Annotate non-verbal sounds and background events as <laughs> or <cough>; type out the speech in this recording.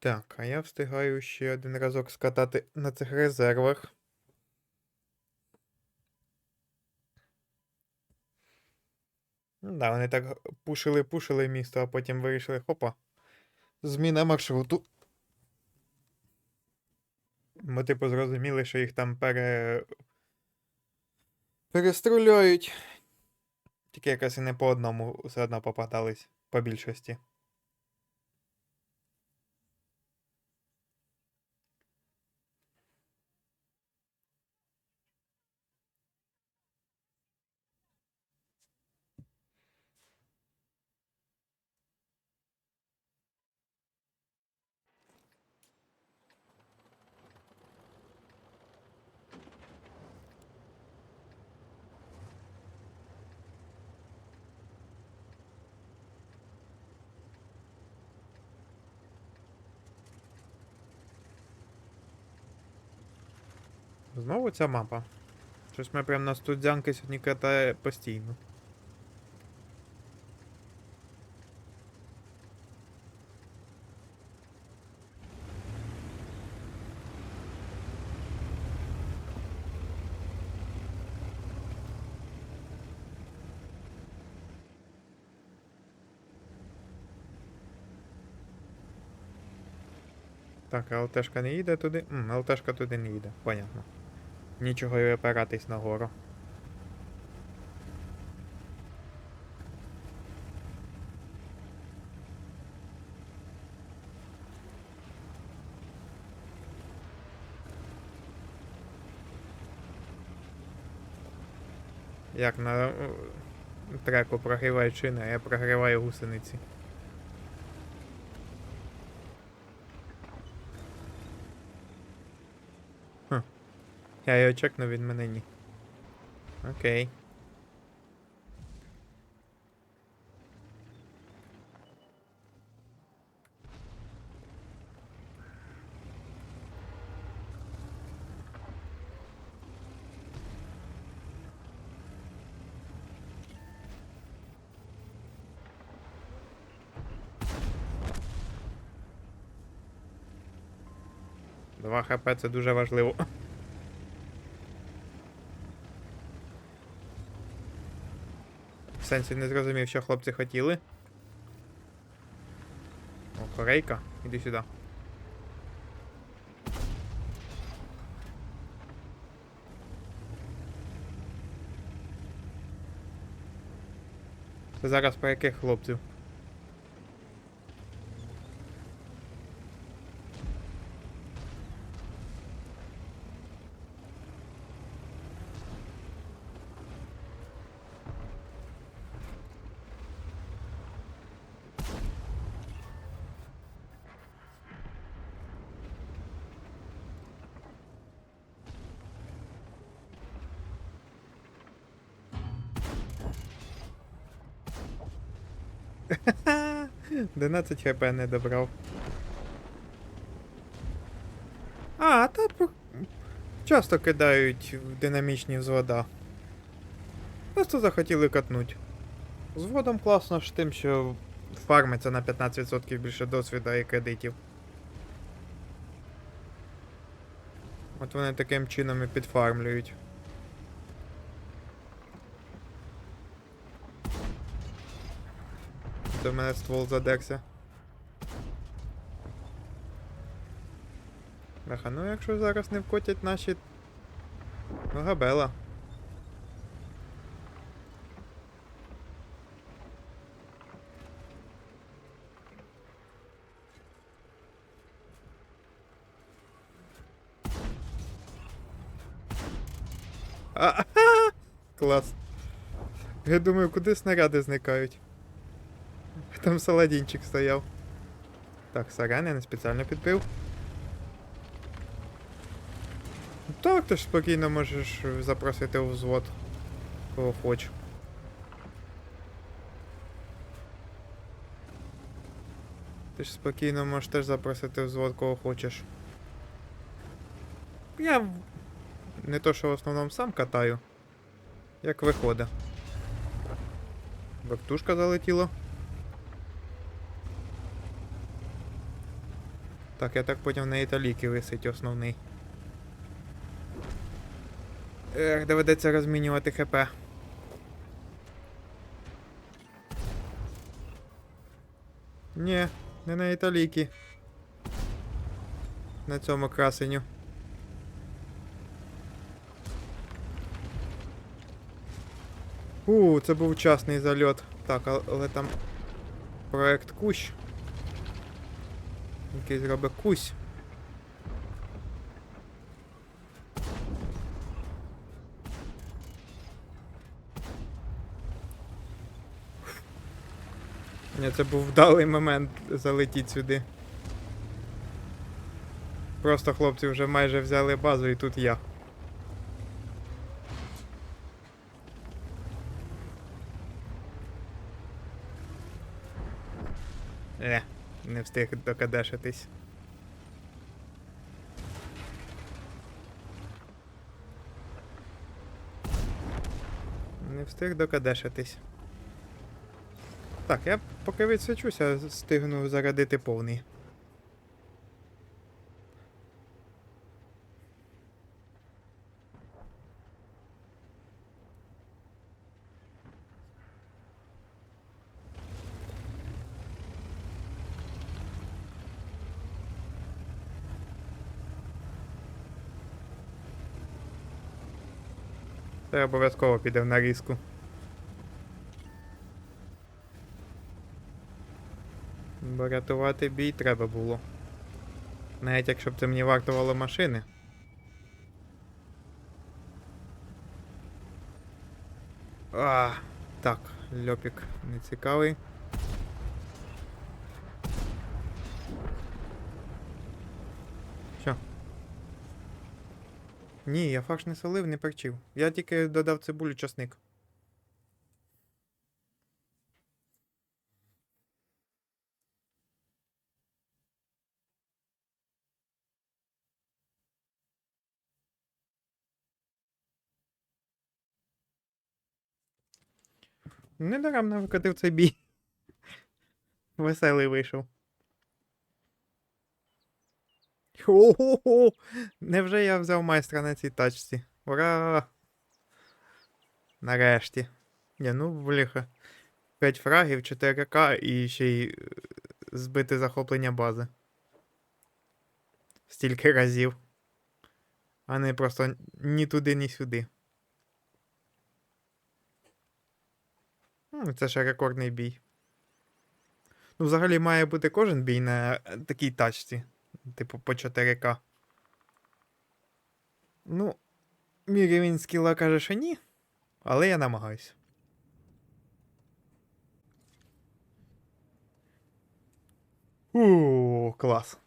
Так, а я встигаю ще один разок скатати на цих резервах. Да, вони так пушили-пушили місто, а потім вирішили, хопа. Зміна маршруту. Ми, типу, зрозуміли, що їх там пере... перестріляють. Тільки якось і не по одному все одно попадались, по більшості. Знову ця мапа. Щось ми прям на студзянки сьогодні катає постійно. Так, а ЛТшка не їде туди. М, ЛТшка туди не їде, понятно. Нічого і опиратись нагору. Як на треку прогрівають шини, а я прогріваю гусениці. Я його чекну, він мене ні. Окей. Два хп це дуже важливо. Сенсі не зрозумів, що хлопці хотіли. О, корейка, іди сюди. Це зараз про яких хлопців? <laughs> 11 хп не добрав. А, та часто кидають в динамічні взвода. Просто захотіли катнуть. Зводом класно ж тим, що фармиться на 15% більше досвіду і кредитів. От вони таким чином і підфармлюють. До мене ствол задерся. Бляха, ну якщо зараз не вкотять наші. Ну, габела. А, <laughs> Клас. Я думаю, куди снаряди зникають. <laughs> Там саладінчик стояв. Так, сорян, я не спеціально підбив. Так, ти ж спокійно можеш запросити у взвод. Кого хоч. Ти ж спокійно можеш теж запросити взвод кого хочеш. Я не то, що в основному сам катаю. Як виходить. Вертушка залетіла. Так, я так поняв, на італіки висить основний. Ех, доведеться розмінювати ХП. Ні, не на італіки. На цьому красеню. У, це був вчасний зальот. Так, але там проект Кущ. Який зробить Кусь. Це був вдалий момент залетіти сюди. Просто хлопці вже майже взяли базу і тут я. Е, не встиг докадешитись. Не встиг докадешитись. Так, я поки відсвічуся, встигну зарядити повний. Це обов'язково піде в нарізку. Бо рятувати бій треба було. Навіть якщо б це мені вартувало машини. А, так, льопік не цікавий. Що? Ні, я фарш не солив, не перчив. Я тільки додав цибулю часник. Недаремно викотив цей бій. <laughs> Веселий вийшов. Хо-хо-хо! Невже я взяв майстра на цій тачці? Ура! Нарешті. Ні, ну, бліха. 5 фрагів, 4К і ще й е, збити захоплення бази. Стільки разів. А не просто ні туди, ні сюди. Це ще рекордний бій. Ну, взагалі має бути кожен бій на е, такій тачці. Типу по 4К. Ну, мій рівень скіла каже, що ні. Але я намагаюсь. Ууу, клас.